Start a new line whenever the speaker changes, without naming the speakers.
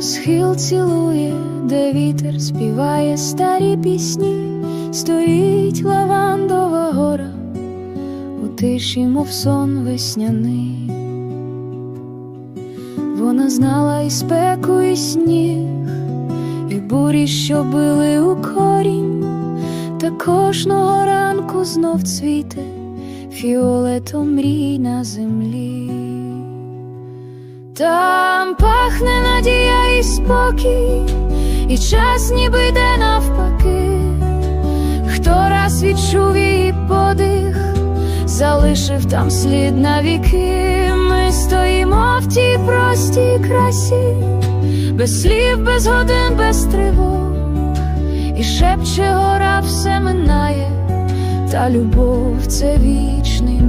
схил цілує, де вітер співає старі пісні, стоїть лавандова гора, у тиші, мов сон весняний. Вона знала і спеку, і сніг, і бурі, що били у корінь, та кожного ранку знов цвіте фіолетом мрій на землі. Там і спокій, і час ніби йде навпаки. Хто раз відчув її подих, залишив там слід на віки. Ми стоїмо в тій простій красі, без слів, без годин, без тривог, і шепче гора все минає, та любов це вічний.